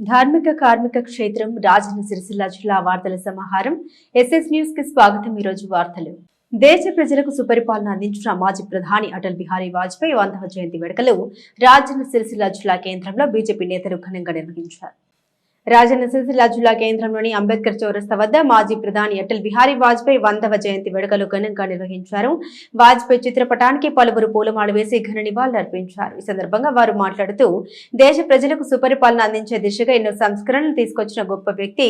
ధార్మిక కార్మిక క్షేత్రం రాజన్న సిరిసిల్ల జిల్లా వార్తల సమాహారం. ఎస్ఎస్ న్యూస్కి స్వాగతం. ఈ రోజు వార్తలు. దేశ ప్రజలకు సుపరిపాలన అందించిన మాజీ ప్రధాని అటల్ బిహారీ వాజ్పేయి వందవ జయంతి వేడుకలు రాజన్న సిరిసిల్ల జిల్లా కేంద్రంలో బీజేపీ నేతలు ఘనంగా నిర్వహించారు. రాజన్న సిరిసిల్ల జిల్లా కేంద్రంలోని అంబేద్కర్ చౌరస్తా వద్ద మాజీ ప్రధాని అటల్ బిహారీ వాజ్పేయి వందవ జయంతి వేడుకలు ఘనంగా నిర్వహించారు. వాజ్పేయి చిత్రపటానికి పలువురు పూలమాలు వేసి ఘన నివాళులర్పించారు ఈ సందర్భంగా వారు మాట్లాడుతూ దేశ ప్రజలకు సుపరిపాలన అందించే దిశగా ఎన్నో సంస్కరణలు తీసుకొచ్చిన గొప్ప వ్యక్తి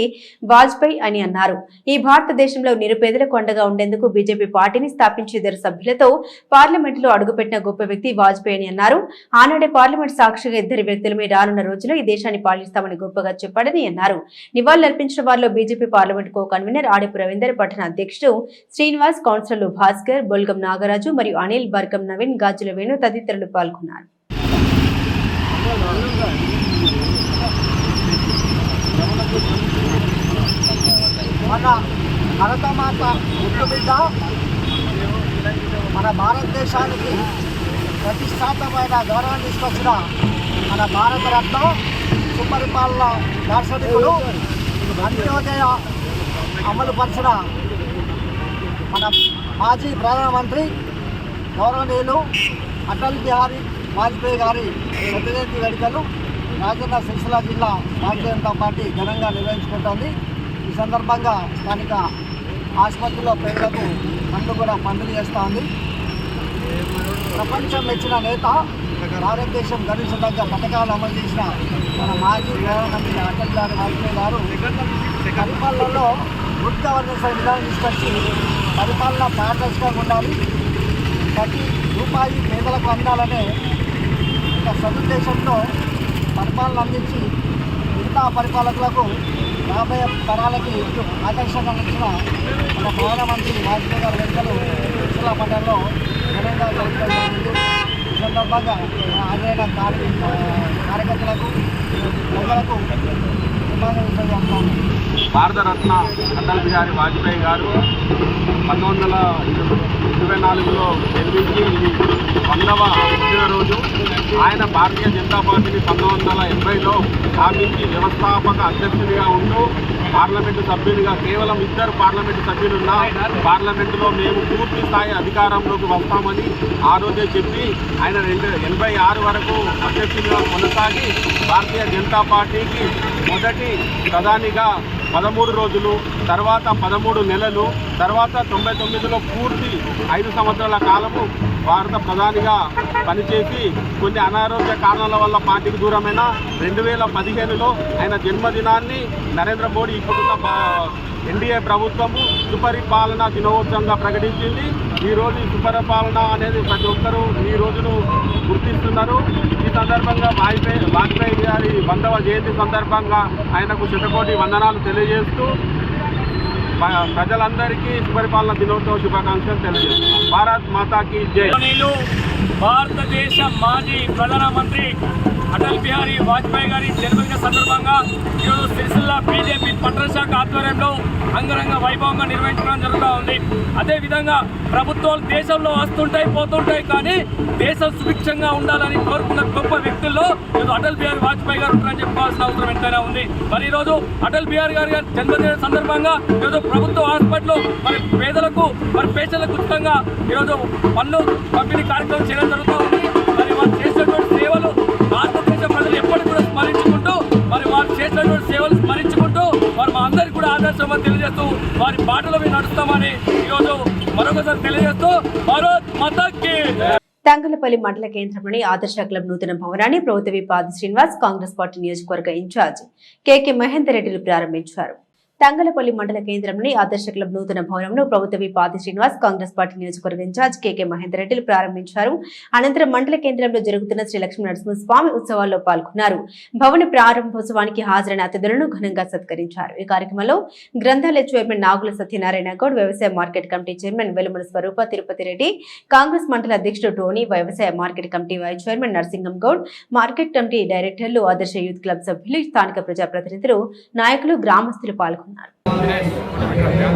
వాజ్పేయి అని అన్నారు. ఈ భారతదేశంలో నిరుపేదలకు అండగా ఉండేందుకు బీజేపీ పార్టీని స్థాపించి ఇద్దరు సభ్యులతో పార్లమెంటులో అడుగుపెట్టిన గొప్ప వ్యక్తి వాజ్పేయి అని అన్నారు. ఆనాడే పార్లమెంట్ సాక్షిగా ఇద్దరు వ్యక్తులమే రానున్న రోజుల్లో ఈ దేశాన్ని పాలిస్తామని గొప్పగా చెప్పాడని అన్నారు. నివాళులర్పించిన వారిలో BJP parliament co convener Adipu Ravinder పట్టణ అధ్యక్షుడు శ్రీనివాస్ కౌన్సిలర్లు భాస్కర్ బొల్గం నాగరాజు మరియు అనిల్ బర్గం నవీన్ గాజుల వేణు తదితరులు పాల్గొన్నారు. మన భరతమాత ముద్దు బిడ్డ మన భారతదేశానికి ప్రతిష్టాతమైన గౌరవం తీసుకొచ్చిన మన భారతరత్న సుపరిపాలన దార్శనికుడు అంత్యోదయ అమలు పరిచిన మన మాజీ ప్రధానమంత్రి గౌరవనీయులు అటల్ బిహారీ వాజ్పేయి గారి ప్రతినిధి వేడుకలు రాజన్న సిరిసిల్ల జిల్లా భారతీయ జనతా పార్టీ ఘనంగా నిర్వహించుకుంటోంది. ఈ సందర్భంగా స్థానిక ఆసుపత్రిలో పేదలకు పండ్లు కూడా పండుగ చేస్తూ ఉంది. ప్రపంచం మెచ్చిన నేత భారతదేశం గర్వించదగ్గ పథకాలు అమలు చేసిన మన మాజీ ప్రధానమంత్రి అటల్ బిహారీ వాజ్పేయి గారు పరిపాలనలో గుడ్ గవర్నెన్స్ విధానం తీసుకొచ్చి పరిపాలన పారదర్శకంగా ఉండాలి. ప్రతి రూపాయి పేదలకు అందాలనే ఒక సదుద్దేశంతో పరిపాలన అందించి మిగతా పరిపాలకులకు రాబోయే తరాలకి ఆకర్షణగా ఇచ్చిన మన ప్రధానమంత్రి వాజ్పేయి గారి వేడుకలు జిల్లా మండలంలో ఘనంగా ఈ సందర్భంగా హాజరైన కార్య కార్యకర్తలకు ప్రజలకు భారతరత్న అటల్ బిహారీ వాజ్పేయి గారు పంతొమ్మిది వందల ఇరవై నాలుగులో జన్మించి ఇది వందవ పుట్టినరోజు ఆయన భారతీయ జనతా పార్టీని పంతొమ్మిది వందల ఎనభైలో స్థాపించి వ్యవస్థాపక అధ్యక్షుడిగా ఉంటూ పార్లమెంటు సభ్యుడిగా కేవలం ఇద్దరు పార్లమెంటు సభ్యులున్న పార్లమెంటులో మేము పూర్తి స్థాయి అధికారంలోకి వస్తామని ఆ రోజే చెప్పి ఆయన రెండు ఎనభై ఆరు వరకు అధ్యక్షుడిగా కొనసాగి భారతీయ జనతా పార్టీకి మొదటి ప్రధానిగా పదమూడు రోజులు తర్వాత పదమూడు నెలలు తర్వాత తొంభై తొమ్మిదిలో పూర్తి ఐదు సంవత్సరాల కాలము భారత ప్రధానిగా పనిచేసి కొన్ని అనారోగ్య కారణాల వల్ల పార్టీకి దూరమైన రెండు వేల పదిహేనులో ఆయన జన్మదినాన్ని నరేంద్ర మోడీ ఇప్పుడున్న ఎన్డీఏ ప్రభుత్వము సుపరిపాలన దినోత్సవంగా ప్రకటించింది. ఈ రోజు ఈ సుపరిపాలన అనేది ప్రతి ఒక్కరూ ఈ రోజును గుర్తిస్తున్నారు. ఈ సందర్భంగా వాజ్పేయి వాజ్పేయి గారి వందవ జయంతి సందర్భంగా ఆయనకు శతకోటి వందనాలు తెలియజేస్తూ ప్రజలందరికీ సుపరిపాలన దినోత్సవ శుభాకాంక్షలు తెలియజేస్తున్నాం. భారత్ మాతాకి జై. భారతదేశ మాజీ ప్రధానమంత్రి అటల్ బిహారీ వాజ్పేయి గారి జన్మదిన సందర్భంగా ఈరోజు సిరిసిల్ల బీజేపీ పట్టణ శాఖ ఆధ్వర్యంలో అంగరంగ వైభవంగా నిర్వహించడం జరుగుతూ ఉంది. అదేవిధంగా ప్రభుత్వాలు దేశంలో వస్తుంటాయి పోతుంటాయి కానీ దేశం సుభిక్షంగా ఉండాలని కోరుకున్న గొప్ప వ్యక్తుల్లో ఈరోజు అటల్ బిహారీ వాజ్పేయి గారు ఉంటారని చెప్పాల్సిన అవసరం ఎంతైనా ఉంది. మరి ఈరోజు అటల్ బిహారీ గారి జన్మదిన సందర్భంగా ఈరోజు ప్రభుత్వ హాస్పిటల్ మరి పేదలకు మరి పేషెంట్లకు ఉచితంగా ఈరోజు పన్ను పంపిణీ కార్యక్రమం చేయడం జరుగుతూ ఉంది. మరి వారు చేసినటువంటి సేవలు భారతదేశ ప్రజలు కూడా స్మరించుకుంటూ మరి వారు చేసినటువంటి సేవలు స్మరించుకుంటూ వారు మా అందరికీ కూడా ఆదర్శమని తెలియజేస్తూ వారి బాటలో మేము నడుస్తామని ఈరోజు మరొకసారి తెలియజేస్తూ భారత్ మతకి తంగలపల్లి మండల కేంద్రంలోని ఆదర్శ క్లబ్ నూతన భవనాన్ని ప్రభుత్వ విపాది శ్రీనివాస్ కాంగ్రెస్ పార్టీ నియోజకవర్గ ఇన్ఛార్జ్ కేకే మహేందర్ రెడ్డిలు ప్రారంభించారు. తంగలపల్లి మండల కేంద్రంలోని ఆదర్శ క్లబ్ నూతన భవనంను ప్రభుత్వ విపాది శ్రీనివాస్ కాంగ్రెస్ పార్టీ నియోజకవర్గ ఇన్ఛార్జ్ కెకే మహేందర్ రెడ్డిలు ప్రారంభించారు. అనంతరం మండల కేంద్రంలో జరుగుతున్న శ్రీ లక్ష్మీ నరసింహస్వామి ఉత్సవాల్లో పాల్గొన్నారు. భవన ప్రారంభోత్సవానికి హాజరైన అతిథులను ఘనంగా సత్కరించారు. ఈ కార్యక్రమంలో గ్రంథాలయ చైర్మన్ నాగుల సత్యనారాయణ గౌడ్ వ్యవసాయ market committee chairman Velumala Swaroopa Tirupati Reddy Congress మండల అధ్యక్షుడు టోనీ వ్యవసాయ market committee vice chairman Narasingam Goud market committee డైరెక్టర్లు ఆదర్శ యూత్ క్లబ్ సభ్యులు స్థానిక ప్రజాప్రతినిధులు నాయకులు గ్రామస్తులు పాల్గొన్నారు. లక్ష్మీ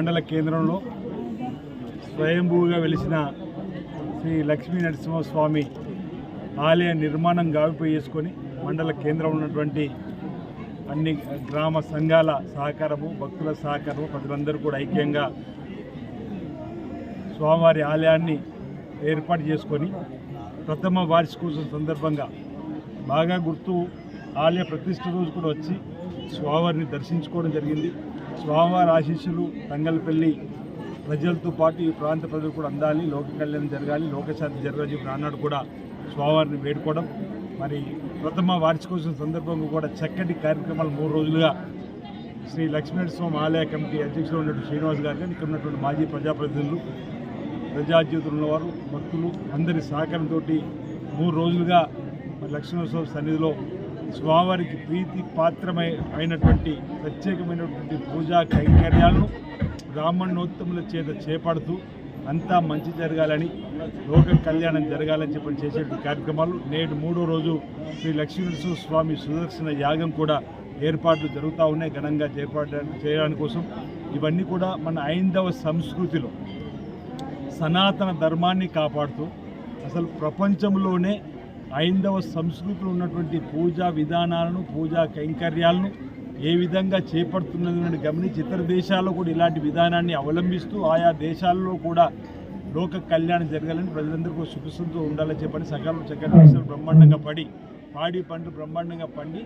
మండల కేంద్రంలో స్వయంభూగా వెలిసిన శ్రీ లక్ష్మీ నరసింహస్వామి ఆలయ నిర్మాణం గావిపోయి చేసుకొని మండల కేంద్రం ఉన్నటువంటి అన్ని గ్రామ సంఘాల సహకారము భక్తుల సహకారము ప్రజలందరూ కూడా ఐక్యంగా స్వామివారి ఆలయాన్ని ఏర్పాటు చేసుకొని ప్రథమ వార్షికోత్సవం సందర్భంగా బాగా గుర్తు ఆలయ ప్రతిష్ట రోజు కూడా వచ్చి స్వామివారిని దర్శించుకోవడం జరిగింది. స్వామివారి ఆశీస్సులు రంగల్పల్లి ప్రజలతో పాటు ఈ ప్రాంత ప్రజలు కూడా అందాలి లోక కళ్యాణం జరగాలి లోకశాంతి జరగాలి చెప్పి కూడా స్వామివారిని వేడుకోవడం. మరి ప్రథమ వార్షికోత్సవం సందర్భంగా కూడా చక్కటి కార్యక్రమాలు మూడు రోజులుగా శ్రీ లక్ష్మీనరస్వామి ఆలయ కమిటీ అధ్యక్షులు ఉన్నటువంటి శ్రీనివాస్ గారు కానీ ఇక్కడ ఉన్నటువంటి మాజీ ప్రజాప్రతినిధులు ప్రజాజ్యోతులు ఉన్నవారు భక్తులు అందరి సహకారంతో మూడు రోజులుగా మరి లక్ష్మీనరస్వామి సన్నిధిలో స్వామివారికి ప్రీతి పాత్రమై అయినటువంటి ప్రత్యేకమైనటువంటి పూజా కైంకర్యాలను బ్రాహ్మణోత్తముల చేత చేపడుతూ అంతా మంచి జరగాలని లోక కళ్యాణం జరగాలని చెప్పి చేసేటువంటి కార్యక్రమాలు. నేడు మూడో రోజు శ్రీ లక్ష్మీనరసింహ స్వామి సుదర్శన యాగం కూడా ఏర్పాట్లు జరుగుతూ ఉన్నాయి ఘనంగా చేపడడానికి చేయడానికి కోసం. ఇవన్నీ కూడా మన ఐందవ సంస్కృతిలో సనాతన ధర్మాన్ని కాపాడుతూ అసలు ప్రపంచంలోనే ఐందవ సంస్కృతిలో ఉన్నటువంటి పూజా విధానాలను పూజా కైంకర్యాలను ఏ విధంగా చేపడుతున్నది గమనించి ఇతర దేశాల్లో కూడా ఇలాంటి విధానాన్ని అవలంబిస్తూ ఆయా దేశాల్లో కూడా లోక కళ్యాణం జరగాలని ప్రజలందరికీ కూడా ఉండాలని చెప్పని సకాలం చక్కని వర్షాలు బ్రహ్మాండంగా పడి పాడి పంటలు బ్రహ్మాండంగా పండి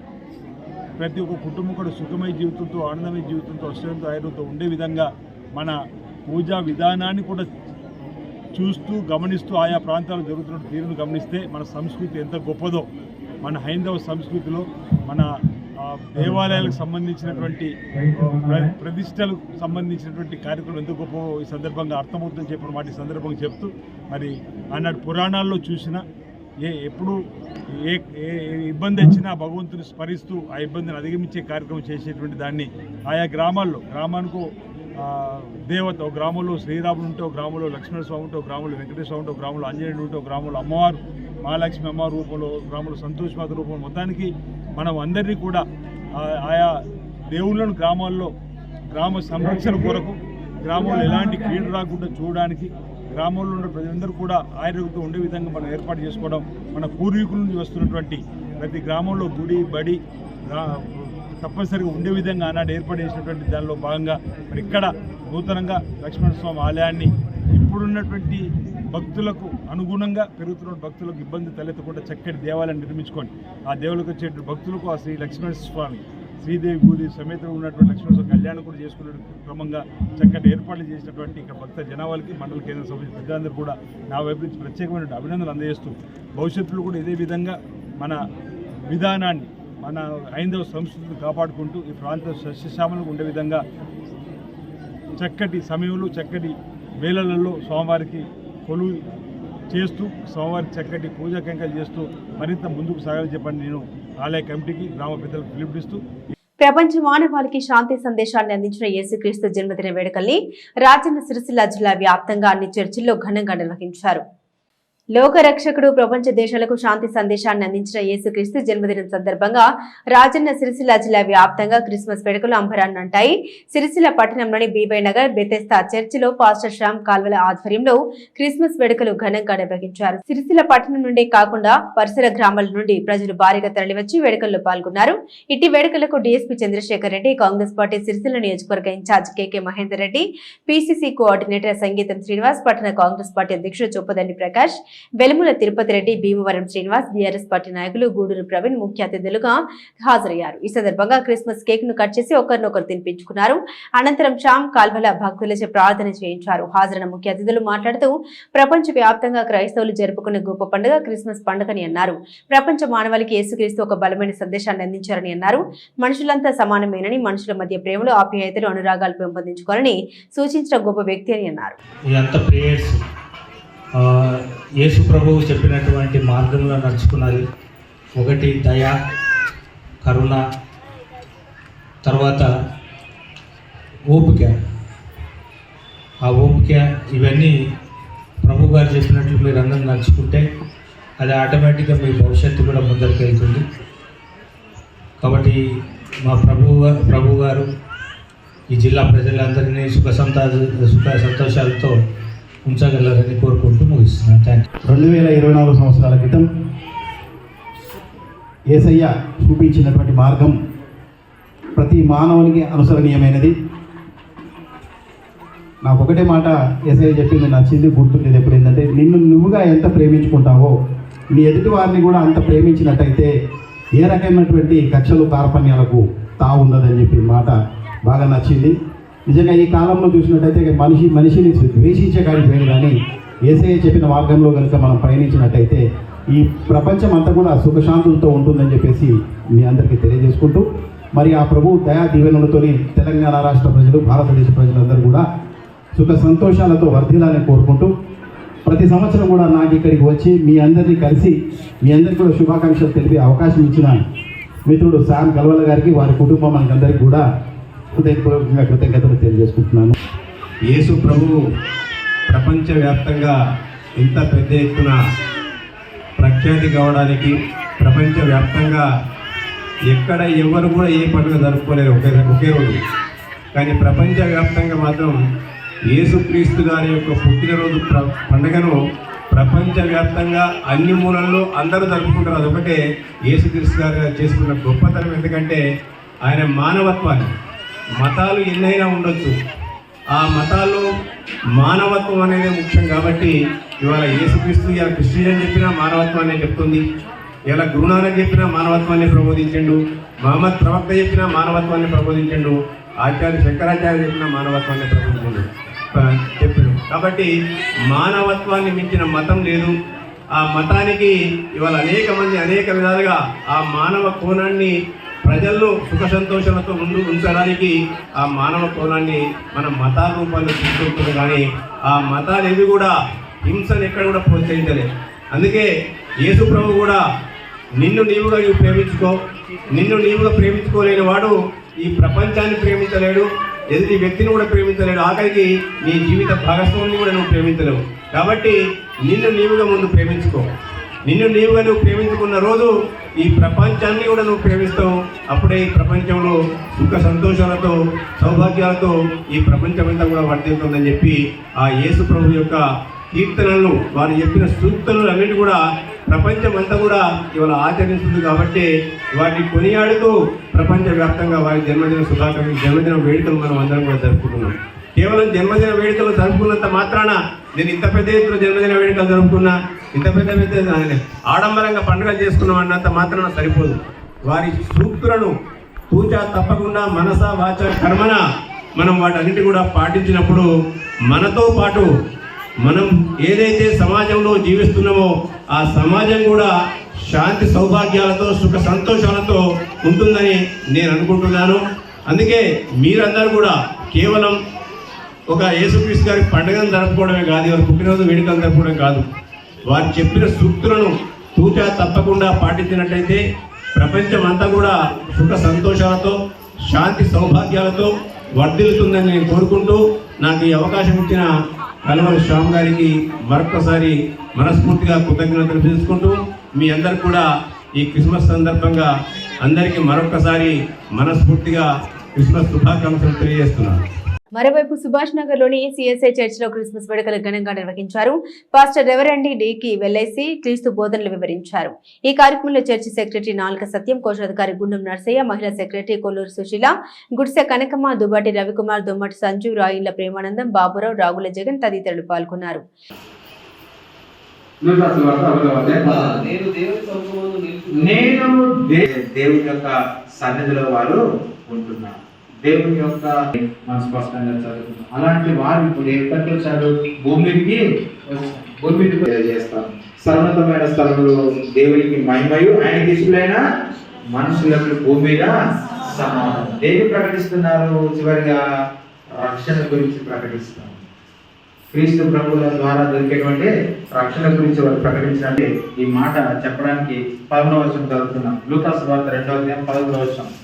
ప్రతి ఒక్క కుటుంబం కూడా సుఖమయ జీవితంతో ఆనందమయ జీవితంతో అశ్వంతో ఆయుర్తో ఉండే విధంగా మన పూజా విధానాన్ని కూడా చూస్తూ గమనిస్తూ ఆయా ప్రాంతాల్లో జరుగుతున్న తీరును గమనిస్తే మన సంస్కృతి ఎంత గొప్పదో. మన హైందవ సంస్కృతిలో మన దేవాలయాలకు సంబంధించినటువంటి ప్రతిష్టలకు సంబంధించినటువంటి కార్యక్రమం ఎంత గొప్ప ఈ సందర్భంగా అర్థమవుతుందని చెప్పిన వాటి సందర్భంగా చెప్తూ మరి ఆనాడు పురాణాల్లో చూసిన ఏ ఎప్పుడు ఏ ఏ ఏ ఇబ్బంది వచ్చినా భగవంతుని స్మరిస్తూ ఆ ఇబ్బందిని అధిగమించే కార్యక్రమం చేసేటువంటి దాన్ని ఆయా గ్రామాల్లో గ్రామానికి దేవత గ్రామంలో శ్రీరాములు ఉంటే గ్రామంలో లక్ష్మణ స్వామి ఉంటే గ్రామంలో వెంకటేశ్వర స్వామి ఉంటే గ్రామంలో ఆంజనేయుడు ఉంటే గ్రామంలో అమ్మవారు మహాలక్ష్మి అమ్మవారి రూపంలో గ్రామంలో సంతోష్ మాత రూపంలో మొత్తానికి మనం అందరినీ కూడా ఆయా దేవుళ్ళను గ్రామాల్లో గ్రామ సంరక్షణ కొరకు గ్రామంలో ఎలాంటి కీడు రాకుండా చూడడానికి గ్రామంలో ఉన్న ప్రజలందరూ కూడా ఆరోగ్యంతో ఉండే విధంగా మనం ఏర్పాటు చేసుకోవడం మన పూర్వీకుల నుంచి వస్తున్నటువంటి ప్రతి గ్రామంలో గుడి బడి తప్పనిసరిగా ఉండే విధంగా ఆనాడు ఏర్పాటు చేసినటువంటి దానిలో భాగంగా మరి ఇక్కడ నూతనంగా లక్ష్మణస్వామి ఆలయాన్ని ఇప్పుడున్నటువంటి భక్తులకు అనుగుణంగా పెరుగుతున్న భక్తులకు ఇబ్బంది తలెత్తకుండా చక్కటి దేవాలయం నిర్మించుకొని ఆ దేవులకు వచ్చేటువంటి భక్తులకు ఆ శ్రీ లక్ష్మణ స్వామి శ్రీదేవి భూదేవి సమేతంగా ఉన్నటువంటి లక్ష్మణ స్వామి కళ్యాణం కూడా చేసుకునే క్రమంగా చక్కటి ఏర్పాట్లు చేసినటువంటి ఇక్కడ భక్త జనాభాలకి మండల కేంద్ర సంబంధించిన పెద్దలందరూ కూడా నా వైపు నుంచి ప్రత్యేకమైన అభినందనలు అందజేస్తూ భవిష్యత్తులో కూడా ఇదే విధంగా మన విధానాన్ని మన హైందవ సంస్కృతిని కాపాడుకుంటూ ఈ ప్రాంత సస్యశ్యామలకు ఉండే విధంగా చక్కటి సమయంలో చక్కటి వేళలలో స్వామివారికి కొలువు చేస్తూ స్వామివారి చక్కటి పూజా కైంకర్యాలు చేస్తూ మరింత ముందుకు సాగాలని చెప్పండి నేను ఆలయ కమిటీకి గ్రామ పెద్దలకు పిలుపునిస్తూ ప్రపంచ మానవాళికి శాంతి సందేశాన్ని అందించిన యేసుక్రీస్తు జన్మదిన వేడుకల్ని రాజన్న సిరిసిల్ల జిల్లా వ్యాప్తంగా అన్ని చర్చిల్లో ఘనంగా నిర్వహించారు. లోకరక్షకుడు ప్రపంచ దేశాలకు శాంతి సందేశాన్ని అందించిన యేసుక్రీస్తు జన్మదినం సందర్భంగా రాజన్న సిరిసిల్ల జిల్లా వ్యాప్తంగా క్రిస్మస్ వేడుకలు అంబరాన్ని అంటాయి. సిరిసిల్ల పట్టణంలోని బీబై నగర్ బెతెస్తా చర్చిలో పాస్టర్ శ్యామ్ కాల్వల ఆధ్వర్యంలో క్రిస్మస్ వేడుకలు ఘనంగా నిర్వహించారు. సిరిసిల్ల పట్టణం నుండే కాకుండా పరిసర గ్రామాల నుండి ప్రజలు భారీగా తరలివచ్చి వేడుకల్లో పాల్గొన్నారు. ఇట్టి వేడుకలకు డీఎస్పీ చంద్రశేఖర్ రెడ్డి కాంగ్రెస్ పార్టీ సిరిసిల్ల నియోజకవర్గ in charge KK Mahender Reddy PCC coordinator Sangeetham Srinivas పట్టణ కాంగ్రెస్ పార్టీ అధ్యక్షుడు చొప్పదండి ప్రకాష్ వెలుముల తిరుపతి రెడ్డి భీమవరం శ్రీనివాస్ బీఆర్ఎస్ పార్టీ నాయకులు గూడూరు ప్రవీణ్ ముఖ్య అతిథులుగా హాజరయ్యారు. ఈ సందర్భంగా క్రిస్మస్ కేక్ను కట్ చేసి ఒకరినొకరు తినిపించుకున్నారు. అనంతరం శ్యామ్ కాల్వల భక్తులచే ప్రార్థన చేయించారు. హాజరైన ముఖ్య అతిథులు మాట్లాడుతూ ప్రపంచ వ్యాప్తంగా క్రైస్తవులు జరుపుకునే గొప్ప పండుగ క్రిస్మస్ పండుగని అన్నారు. ప్రపంచ మానవాళికి యేసుక్రీస్తు ఒక బలమైన సందేశాన్ని అందించారని అన్నారు. మనుషులంతా సమానమేనని మనుషుల మధ్య ప్రేమలు ఆప్యాయతలు అనురాగాలు పెంపొందించుకోవాలని సూచించిన గొప్ప వ్యక్తి అని అన్నారు. ఇదంతా ప్రేయర్స్. యేసు ప్రభువు చెప్పినటువంటి మార్గంలో నడుచుకున్నది. ఒకటి దయ కరుణ తర్వాత ఓపిక. ఆ ఓపిక ఇవన్నీ ప్రభు గారు చెప్పినట్లు మీరు అందరూ నడుచుకుంటే అది ఆటోమేటిక్గా మీ భవిష్యత్తు కూడా ముందరికి వెళ్తుంది. కాబట్టి మా ప్రభు ప్రభు గారు ఈ జిల్లా ప్రజలందరినీ సుఖ సంతా సుఖ సంతోషాలతో ఉంచగలరని కోరుకుంటూ ముగిస్తున్నాను. థ్యాంక్ యూ రెండు వేల ఇరవై నాలుగు సంవత్సరాల క్రితం ఏసయ్య చూపించినటువంటి మార్గం ప్రతి మానవునికి అనుసరణీయమైనది. నాకు ఒకటే మాట ఏసయ్య చెప్పింది నచ్చింది గుర్తుండేది ఎప్పుడు ఏంటంటే నిన్ను నువ్వుగా ఎంత ప్రేమించుకుంటావో నీ ఎదుటి వారిని కూడా అంత ప్రేమించినట్టయితే ఏ రకమైనటువంటి కక్షలు కార్పణ్యాలకు తావు ఉండదని చెప్పి మాట బాగా నచ్చింది. నిజంగా ఈ కాలంలో చూసినట్టయితే మనిషి మనిషిని ద్వేషించే కాడికి కానీ ఏసఐ చెప్పిన మార్గంలో కనుక మనం పయనించినట్టయితే ఈ ప్రపంచం అంతా కూడా సుఖశాంతులతో ఉంటుందని చెప్పేసి మీ అందరికీ తెలియజేసుకుంటూ మరి ఆ ప్రభు దయా దీవెనలతోని తెలంగాణ రాష్ట్ర ప్రజలు భారతదేశ ప్రజలందరూ కూడా సుఖ సంతోషాలతో వర్ధిల్లాలని కోరుకుంటూ ప్రతి సంవత్సరం కూడా నాకు ఇక్కడికి వచ్చి మీ అందరినీ కలిసి మీ అందరికీ కూడా శుభాకాంక్షలు తెలిపే అవకాశం ఇచ్చిన మిత్రుడు శామ్ కల్వల గారికి వారి కుటుంబం అందరికీ కూడా హృదయపూర్వకంగా కృతజ్ఞతలు తెలియజేసుకుంటున్నాను. యేసు ప్రభువు ప్రపంచవ్యాప్తంగా ఇంత పెద్ద ఎత్తున ప్రఖ్యాతి కావడానికి ప్రపంచవ్యాప్తంగా ఎక్కడ ఎవరు కూడా ఏ పండుగ జరుపుకోలేరు ఒకే ఒకే రోజు. కానీ ప్రపంచవ్యాప్తంగా మాత్రం యేసుక్రీస్తు గారి యొక్క పుట్టినరోజు ప్ర పండుగను ప్రపంచవ్యాప్తంగా అన్ని మూలల్లో అందరూ జరుపుకుంటారు. అదొకటే యేసుక్రీస్తు గారు చేసుకున్న గొప్పతనం. ఎందుకంటే ఆయన మానవత్వాన్ని మతాలు ఎన్నైనా ఉండొచ్చు. ఆ మతాల్లో మానవత్వం అనేది ముఖ్యం కాబట్టి ఇవాళ యేసుక్రీస్తు ఇలా క్రిస్టియన్ అని చెప్పినా మానవత్వాన్ని చెప్తుంది. ఇలా గురునానక్ చెప్పినా మానవత్వాన్ని ప్రబోధించండు. మహమ్మద్ ప్రవక్త చెప్పినా మానవత్వాన్ని ప్రబోధించండు. ఆచార్య శంకరాచార్య చెప్పిన మానవత్వాన్ని ప్రబోధించండు. చెప్పాడు కాబట్టి మానవత్వాన్ని మించిన మతం లేదు. ఆ మతానికి ఇవాళ అనేక మంది అనేక విధాలుగా ఆ మానవ కోణాన్ని ప్రజల్లో సుఖ సంతోషాలతో ముందు ఉంచడానికి ఆ మానవ కోణాన్ని మన మతాల రూపాల్లో తీసుకుంటుంది కానీ ఆ మతాలు ఏవి కూడా హింసను ఎక్కడ కూడా ప్రోత్సహించలేదు. అందుకే యేసు ప్రభు కూడా నిన్ను నీవుగా నీవు ప్రేమించుకో నిన్ను నీవుగా ప్రేమించుకోలేని వాడు ఈ ప్రపంచాన్ని ప్రేమించలేడు ఎదుటి వ్యక్తిని కూడా ప్రేమించలేడు ఆఖరికి నీ జీవిత భాగస్వామిని కూడా నువ్వు ప్రేమించలేవు. కాబట్టి నిన్ను నీవుగా ముందు ప్రేమించుకో. నిన్ను నీవుగా నువ్వు ప్రేమించుకున్న రోజు ఈ ప్రపంచాన్ని కూడా నువ్వు ప్రేమిస్తావు. అప్పుడే ఈ ప్రపంచంలో సుఖ సంతోషాలతో సౌభాగ్యాలతో ఈ ప్రపంచం అంతా కూడా వర్ధిల్తుందని చెప్పి ఆ యేసు ప్రభు యొక్క కీర్తనలు వారు చెప్పిన సూక్తలు అన్నిటి కూడా ప్రపంచం అంతా కూడా ఇవాళ ఆచరిస్తుంది కాబట్టి వాటిని కొనియాడుతూ ప్రపంచవ్యాప్తంగా వారి జన్మదిన శుభాకాంక్షలు జన్మదిన వేడుకలు మనం అందరం కూడా జరుపుకుంటున్నాం. కేవలం జన్మదిన వేడుకలు జరుపుకున్నంత మాత్రాన నేను ఇంత పెద్ద ఎత్తున జన్మదిన వేడుకలు జరుపుకున్నా ఇంత పెద్ద పెద్ద ఆడంబరంగా పండుగలు చేసుకున్నాం అన్నంత మాత్రాన సరిపోదు. వారి సూక్తులను పూజ తప్పకుండా మనస వాచ కర్మన మనం వాటన్నిటి కూడా పాటించినప్పుడు మనతో పాటు మనం ఏదైతే సమాజంలో జీవిస్తున్నామో ఆ సమాజం కూడా శాంతి సౌభాగ్యాలతో సుఖ సంతోషాలతో ఉంటుందని నేను అనుకుంటున్నాను. అందుకే మీరందరూ కూడా కేవలం ఒక యేసుక్రీస్తు గారి పండుగను జరుపుకోవడమే కాదు ఎవరు పుట్టినరోజు వేడుకలు జరుపుకోవడం కాదు. వారు చెప్పిన సూక్తులను తూచా తప్పకుండా పాటించినట్టయితే ప్రపంచం అంతా కూడా సుఖ సంతోషాలతో శాంతి సౌభాగ్యాలతో వర్ధిల్లుతుందని నేను కోరుకుంటూ నాకు ఈ అవకాశం ఇచ్చిన కలవరి శ్యామ్ గారికి మరొకసారి మనస్ఫూర్తిగా కృతజ్ఞతలు తెలుసుకుంటూ మీ అందరు కూడా ఈ క్రిస్మస్ సందర్భంగా అందరికీ మరొకసారి మనస్ఫూర్తిగా క్రిస్మస్ శుభాకాంక్షలు తెలియజేస్తున్నాను. మరోవైపు సుభాష్ నగర్లోని సిఎస్ఐ చర్చ్లో క్రిస్మస్ వేడుకలు ఘనంగా నిర్వహించారు. పాస్టర్ రెవరెండి డికి వెల్లేసి క్రీస్తు బోధనలు వివరించారు. ఈ కార్యక్రమంలో చర్చి సెక్రటరీ నాలుక సత్యం కోశాధికారి గుండం నర్సయ్య మహిళా సెక్రటరీ కొల్లూరు సుశీల గుడిసె కనకమ్మ దుబాటి రవికుమార్ దుమ్మటి సంజు రాయిల ప్రేమానందం బాబురావు రాగుల జగన్ తదితరులు పాల్గొన్నారు. నేను దేవుని యొక్క సన్నిధిలో వారు ఉంటున్నారు దేవుని యొక్క మనం స్పష్టంగా చదువుతున్నాం అలాంటి వారు ఇప్పుడు ఎక్కడికి వచ్చారు? భూమికి భూమికి వచ్చారు. సర్వోన్నతమైన స్థలంలో దేవునికి మహిమయు ఆయన ఇష్టమైన మనుషులకు భూమి మీద సమానం. దేవి ప్రకటిస్తున్నారు? చివరిగా రక్షణ గురించి ప్రకటిస్తాం. క్రీస్తు ప్రభుల ద్వారా దొరికేటువంటి రక్షణ గురించి వారు ప్రకటించినట్టే ఈ మాట చెప్పడానికి పదమూడవ వచనం చదువుతున్నాం. లూకాస్ వార్త రెండవ అధ్యాయం పదమూడవ వచనం.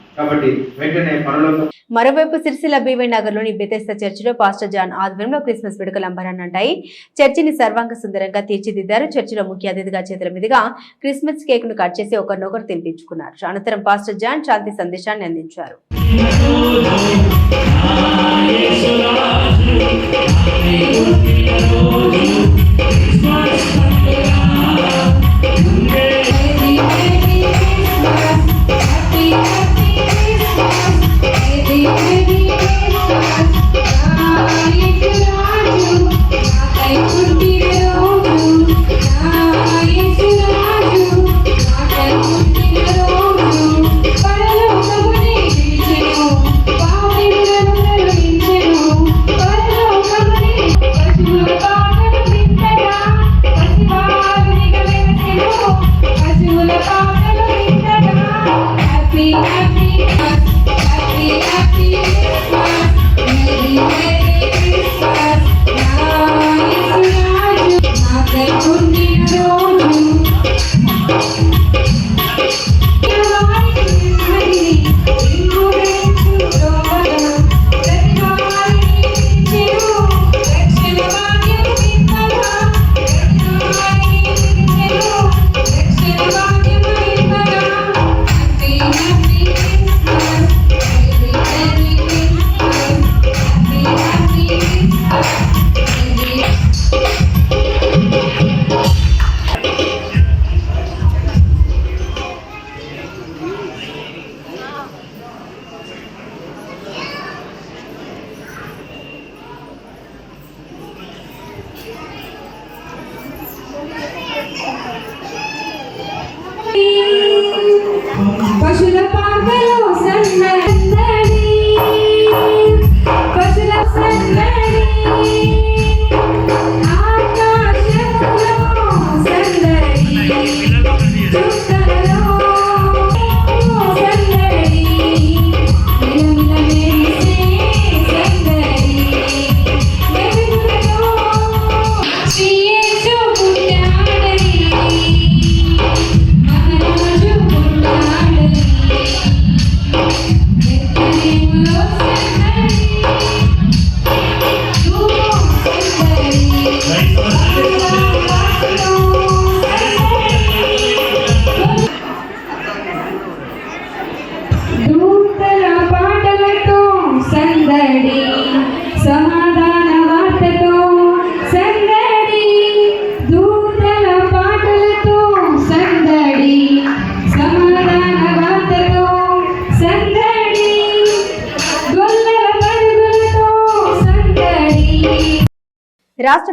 మరోవైపు సిరిసిల్ల బీవై నగర్లోని బెతెస్త చర్చిలో పాస్టర్ జాన్ ఆధ్వర్యంలో క్రిస్మస్ వేడుకలు అంబరాన్నంటాయి. చర్చిని సర్వాంగ సుందరంగా తీర్చిదిద్దారు. చర్చిలో ముఖ్య అతిథిగా చేతుల మీదుగా క్రిస్మస్ కేక్ను కట్ చేసి ఒకరినొకరు తినిపించుకున్నారు. అనంతరం పాస్టర్ జాన్ శాంతి సందేశాన్ని అందించారు.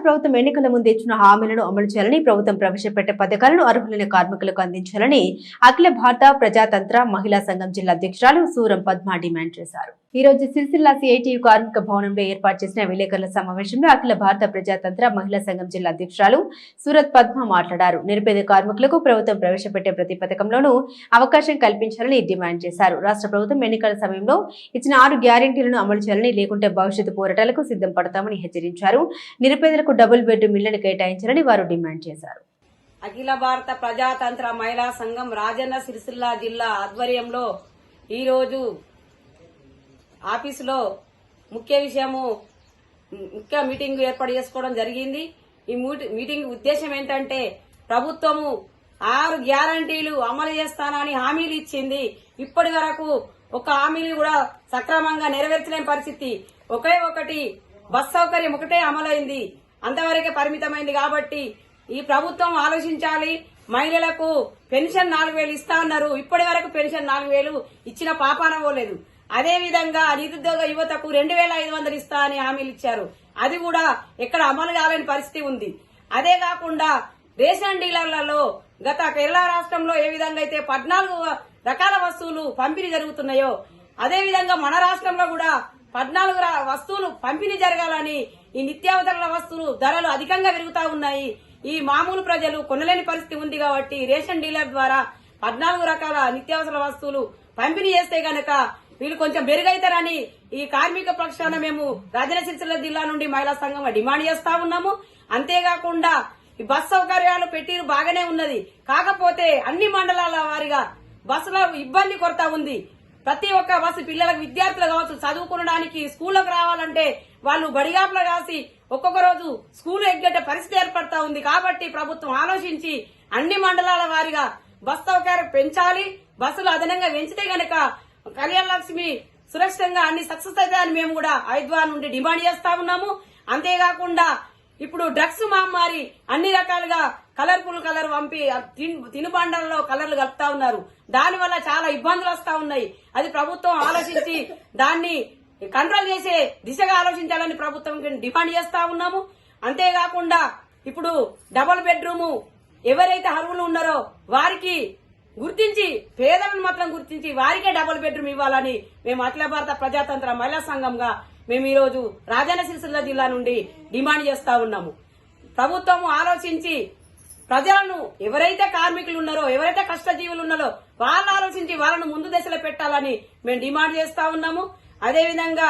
ప్రభుత్వం ఎన్నికల ముందు ఇచ్చిన హామీలను అమలు చేయాలని ప్రభుత్వం ప్రవేశపెట్టే పథకాలను అర్హులైన కార్మికులకు అందించాలని అఖిల భారత ప్రజాతంత్ర మహిళా సంఘం జిల్లా అధ్యక్షురాలు సూరం పద్మ డిమాండ్ చేశారు. ఈ రోజు సిరిసిల్ల సిఐటియు కార్మిక భవనంలో ఏర్పాటు చేసిన విలేకరుల సమావేశంలో అఖిల భారత ప్రజాతంత్ర మహిళా సంఘం జిల్లా అధ్యక్షురాలు సూరత్ పద్మ మాట్లాడారు. నిరుపేద కార్మికులకు ప్రభుత్వం ప్రవేశపెట్టే ప్రతి పథకంలోనూ అవకాశం కల్పించాలని డిమాండ్ చేశారు. రాష్ట్ర ప్రభుత్వం ఎన్నికల సమయంలో ఇచ్చిన ఆరు గ్యారెంటీలను అమలు చేయాలని లేకుంటే భవిష్యత్తు పోరాటాలకు సిద్ధం పడతామని హెచ్చరించారు. నిరుపేదలకు డబుల్ బెడ్రూమ్ ఇళ్ళను కేటాయించాలని వారు డిమాండ్ చేశారు. అఖిల భారత ప్రజాతంత్ర మహిళా సంఘం రాజన్న సిరిసిల్ల జిల్లా ఆధ్వర్యంలో ఈరోజు ఆఫీసులో ముఖ్య విషయము ముఖ్య మీటింగ్ ఏర్పాటు చేసుకోవడం జరిగింది. ఈ మీటింగ్ ఉద్దేశం ఏంటంటే ప్రభుత్వము ఆరు గ్యారంటీలు అమలు చేస్తానని హామీలు ఇచ్చింది. ఇప్పటి వరకు ఒక హామీని కూడా సక్రమంగా నెరవేర్చలేని పరిస్థితి. ఒకే ఒకటి బస్ సౌకర్యం ఒకటే అమలైంది. అంతవరకే పరిమితమైంది కాబట్టి ఈ ప్రభుత్వం ఆలోచించాలి. మహిళలకు పెన్షన్ నాలుగు వేలు ఇస్తా అన్నారు. ఇప్పటి వరకు పెన్షన్ నాలుగు వేలు ఇచ్చిన పాపాన అదేవిధంగా అదే విధంగా నిరుద్యోగ యువతకు రెండు వేల ఐదు వందలు ఇస్తా అని హామీలు ఇచ్చారు. అది కూడా ఎక్కడ అమలు కాలేని పరిస్థితి ఉంది. అదే కాకుండా రేషన్ డీలర్లలో గత కేరళ రాష్ట్రంలో ఏ విధంగా అయితే పద్నాలుగు రకాల వస్తువులు పంపిణీ జరుగుతున్నాయో అదే విధంగా మన రాష్ట్రంలో కూడా పద్నాలుగు వస్తువులు పంపిణీ జరగాలని ఈ నిత్యావసరాల వస్తువులు ధరలు అధికంగా పెరుగుతా ఉన్నాయి. ఈ మామూలు ప్రజలు కొనలేని పరిస్థితి ఉంది కాబట్టి రేషన్ డీలర్ ద్వారా పద్నాలుగు రకాల నిత్యావసర వస్తువులు పంపిణీ చేస్తే గనక వీళ్ళు కొంచెం మెరుగైతారని ఈ కార్మిక పక్షాన మేము రాజన సిరిసిల్ల జిల్లా నుండి మహిళా సంఘం డిమాండ్ చేస్తా ఉన్నాము. అంతేకాకుండా ఈ బస్ సౌకర్యాలు పెట్టిరు బాగానే ఉన్నది. కాకపోతే అన్ని మండలాల వారిగా బస్సులో ఇబ్బంది కొరత ఉంది. ప్రతి ఒక్క బస్సు పిల్లలకు విద్యార్థులు కావచ్చు చదువుకోవడానికి స్కూళ్ళకు రావాలంటే వాళ్ళు బడిగాపులు కాసి ఒక్కొక్క రోజు స్కూల్ ఎగ్గట్టే పరిస్థితి ఏర్పడతా ఉంది. కాబట్టి ప్రభుత్వం ఆలోచించి అన్ని మండలాల వారిగా బస్ సౌకర్యం పెంచాలి. బస్సులు అదనంగా పెంచితే గనక కళ్యాణ లక్ష్మి సురక్షితంగా అన్ని సక్సెస్ అవుతాయని మేము కూడా ఐద్వా నుండి డిమాండ్ చేస్తా ఉన్నాము. అంతేకాకుండా ఇప్పుడు డ్రగ్స్ మహమ్మారి అన్ని రకాలుగా కలర్ఫుల్ కలర్ పంపి ఆ కలర్లు కలుపుతా ఉన్నారు. దానివల్ల చాలా ఇబ్బందులు వస్తా ఉన్నాయి. అది ప్రభుత్వం ఆలోచించి దాన్ని కంట్రోల్ చేసే దిశగా ఆలోచించాలని ప్రభుత్వం డిమాండ్ చేస్తా ఉన్నాము. అంతేకాకుండా ఇప్పుడు డబుల్ బెడ్రూము ఎవరైతే అర్హులు ఉన్నారో వారికి గుర్తించి పేదలను మాత్రం గుర్తించి వారికే డబుల్ బెడ్రూమ్ ఇవ్వాలని మేము అఖిల భారత ప్రజాతంత్ర మహిళా సంఘంగా మేము ఈ రోజు రాజన్న సిరిసిల్ల జిల్లా నుండి డిమాండ్ చేస్తా ఉన్నాము. ప్రభుత్వం ఆలోచించి ప్రజలను ఎవరైతే కార్మికులు ఉన్నారో ఎవరైతే కష్టజీవులు ఉన్నారో వాళ్ళు ఆలోచించి వాళ్ళను ముందు దశలో పెట్టాలని మేము డిమాండ్ చేస్తా ఉన్నాము. అదేవిధంగా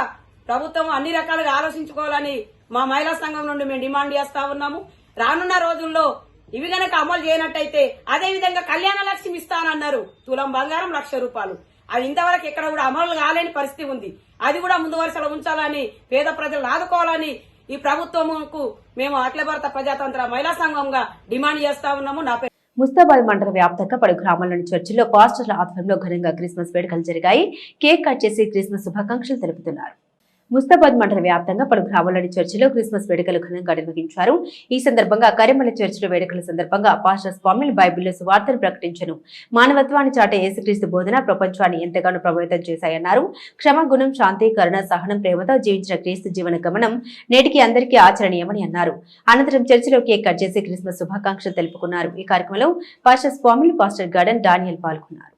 ప్రభుత్వం అన్ని రకాలుగా ఆలోచించుకోవాలని మా మహిళా సంఘం నుండి మేము డిమాండ్ చేస్తా ఉన్నాము. రానున్న రోజుల్లో ఇవి గనక అమలు చేయనట్టయితే అదే విధంగా కళ్యాణ లక్ష్మి ఇస్తానన్నారు. తులం బంగారం లక్ష రూపాయలు. అది ఇంతవరకు ఎక్కడ కూడా అమలు కాలేని పరిస్థితి ఉంది. అది కూడా ముందు వరుసలో ఉంచాలని పేద ప్రజలను ఆదుకోవాలని ఈ ప్రభుత్వంకు మేము అఖిల భారత ప్రజాతంత్ర మహిళా సంఘంగా డిమాండ్ చేస్తా ఉన్నాము. నా పేరు ముస్తాబాద్ మండల వ్యాప్తంగా పలు గ్రామాల్లోని చర్చిలో పాస్టర్ల ఆధ్వర్యంలో ఘనంగా క్రిస్మస్ వేడుకలు జరిగాయి. కేక్ కట్ చేసి క్రిస్మస్ శుభాకాంక్షలు తెలుపుతున్నారు. ముస్తాబాద్ మండల వ్యాప్తంగా పలు గ్రామాల్లోని చర్చిలో క్రిస్మస్ వేడుకలు ఘనంగా నిర్వహించారు. ఈ సందర్భంగా కరిమల చర్చిలో వేడుకల సందర్భంగా పాస్టర్ స్వామిని బైబిల్లో సువార్తను ప్రకటించను. మానవత్వాన్ని చాటే యేసుక్రీస్తు బోధన ప్రపంచాన్ని ఎంతగానో ప్రభావితం చేశాయన్నారు. క్షమాగుణం శాంతి కరుణ సహనం ప్రేమతో జీవించిన క్రీస్తు జీవన గమనం నేటికి అందరికీ ఆచరణీయమని అన్నారు. అనంతరం చర్చిలో కేక్ కట్ చేసి క్రిస్మస్ శుభాకాంక్షలు తెలుపుకున్నారు. ఈ కార్యక్రమంలో పాస్టర్ స్వామిలు పాస్టర్ గార్డెన్ డానియల్ పాల్గొన్నారు.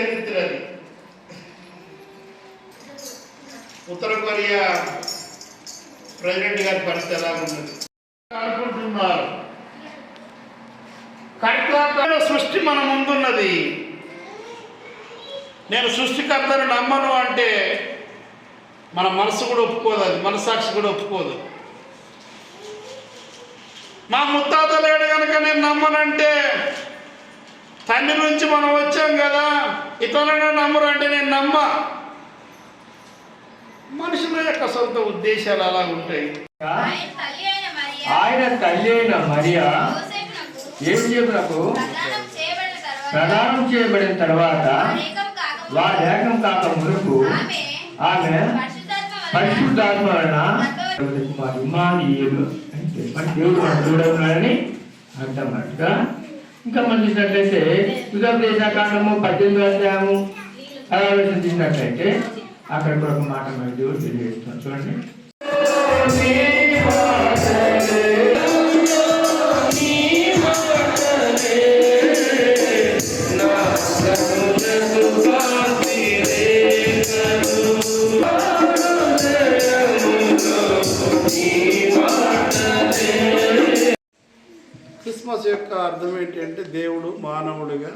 చరిత్ర అది ఉత్తర కొరియా ప్రెసిడెంట్ గారి పరిస్థితి ఎలా ఉన్నది? అనుకుంటున్నారు. కర్త సృష్టి మన ముందున్నది. నేను సృష్టికర్తను నమ్మను అంటే మన మనసు కూడా ఒప్పుకోదు అది. మనసాక్షి కూడా ఒప్పుకోదు. మా ముత్తాత లేడు కనుక నేను నమ్మనంటే తండ్రి నుంచి మనం వచ్చాం కదా. ఇతరులను నమ్మరు అంటే నేను నమ్మ. మనుషుల యొక్క సొంత ఉద్దేశాలు అలా ఉంటాయి. ఆయన తల్లి అయిన మరియా? యేసేపునకు ప్రదానం చేయబడిన తర్వాత వారి ఏకం కాక మునుపు ఆమె పరిశుద్ధాత్మ వలన ఇమానియులు అంటే మన దేవుడు మన దేవుడు ఉన్నాడని? అర్థం అన్నట్టుగా ఇంకా మనం చూసినట్లయితే యుగప్రేషకాండము పద్దెనిమిది అధ్యాయము పదహారు చూసినట్లయితే అక్కడ కూడా ఒక మాట మరి దేవుడు తెలియజేస్తాం చూడండి Yeah. మాస్సు యొక్క అర్థం ఏంటంటే దేవుడు మానవుడిగా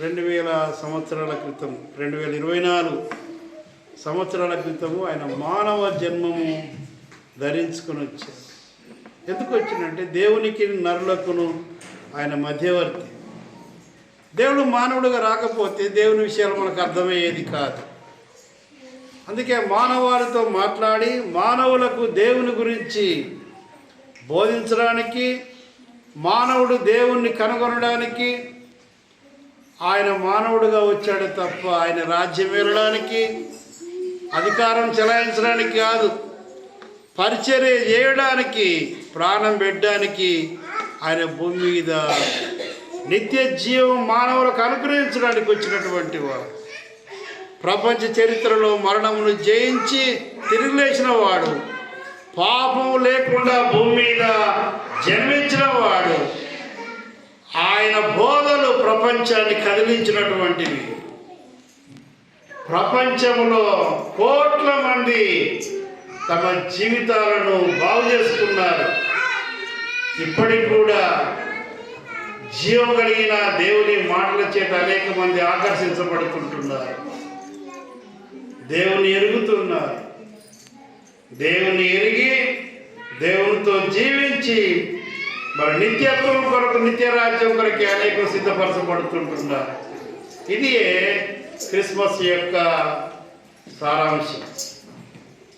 రెండు వేల సంవత్సరాల క్రితం రెండు వేల ఇరవై నాలుగు సంవత్సరాల క్రితము ఆయన మానవ జన్మము ధరించుకొని వచ్చారు ఎందుకు వచ్చిందంటే దేవునికి నరులకును ఆయన మధ్యవర్తి. దేవుడు మానవుడిగా రాకపోతే దేవుని విషయాలు మనకు అర్థమయ్యేది కాదు. అందుకే మానవాళితో మాట్లాడి మానవులకు దేవుని గురించి బోధించడానికి మానవుడు దేవుణ్ణి కనుగొనడానికి ఆయన మానవుడుగా వచ్చాడు తప్ప ఆయన రాజ్యం వెళ్ళడానికి అధికారం చెలాయించడానికి కాదు పరిచర్య చేయడానికి ప్రాణం పెట్టడానికి ఆయన భూమి మీద నిత్య జీవం మానవులకు అనుగ్రహించడానికి వచ్చినటువంటి వాడు. ప్రపంచ చరిత్రలో మరణమును జయించి తిరిగి లేచిన వాడు పాపం లేకుండా భూమి మీద జన్మించిన వాడు ఆయన బోధలు ప్రపంచాన్ని కదిలించినటువంటివి. ప్రపంచంలో కోట్ల మంది తమ జీవితాలను బాగు చేసుకున్నారు. ఇప్పటికి కూడా జీవం కలిగిన దేవుని మాటల చేత అనేక మంది ఆకర్షించబడుతుంటున్నారు. దేవుని ఎరుగుతున్నారు. దేవుని ఎరిగి దేవునితో జీవించి మరి నిత్యత్వం కొరకు నిత్య రాజ్యం కొరకు అనేక సిద్ధపరచబడుతుంటున్నారు ఇది క్రిస్మస్ యొక్క సారాంశం.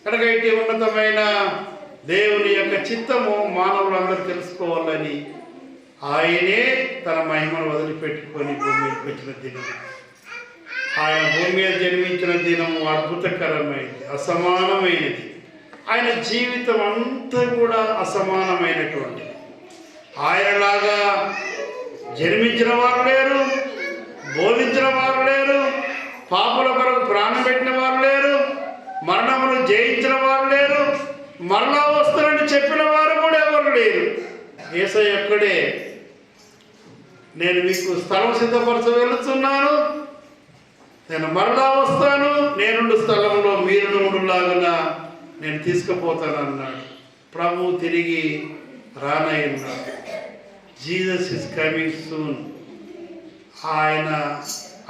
కనుక ఇటు ఉన్నతమైన దేవుని యొక్క చిత్తము మానవులందరూ తెలుసుకోవాలని ఆయనే తన మహిమను వదిలిపెట్టుకొని భూమి మీదకి వచ్చిన దినం. ఆయన భూమి మీద జన్మించిన దినము అద్భుతకరమైనది అసమానమైనది. ఆయన జీవితం అంతా కూడా అసమానమైనటువంటిది. ఆయనలాగా జన్మించిన వారు లేరు బోధించిన వారు లేరు పాపుల కొరకు ప్రాణం పెట్టిన వారు లేరు మరణమును జయించిన వారు లేరు మరలా వస్తారని చెప్పిన వారు కూడా ఎవరు లేరు. ఏసై ఒక్కడే నేను మీకు స్థలం సిద్ధపరచ వెళుతున్నాను నేను మరలా వస్తాను నేనుండు స్థలంలో మీరు నుండులాగున నేను తీసుకుపోతాను అన్నాడు. ప్రభు తిరిగి రానయ్యన్నాడు జీసస్ ఇస్ కమింగ్ సూన్. ఆయన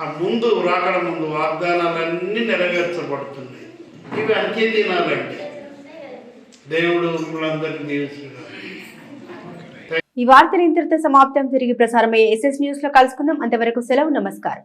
ఆ ముందు రాకడ ముందు వాగ్దానాలన్నీ నెరవేర్చబడుతున్నాయి. ఇవి అంకే దినాలండి. దేవుడు మనందరినీ దీవిస్తున్నాడు ఈ వార్తలు ఇంతటితో సమాప్తం. తిరిగి ప్రసారమయ్యే ఎస్ఎస్ న్యూస్లో కలుసుకుందాం. అంతవరకు సెలవు నమస్కారం.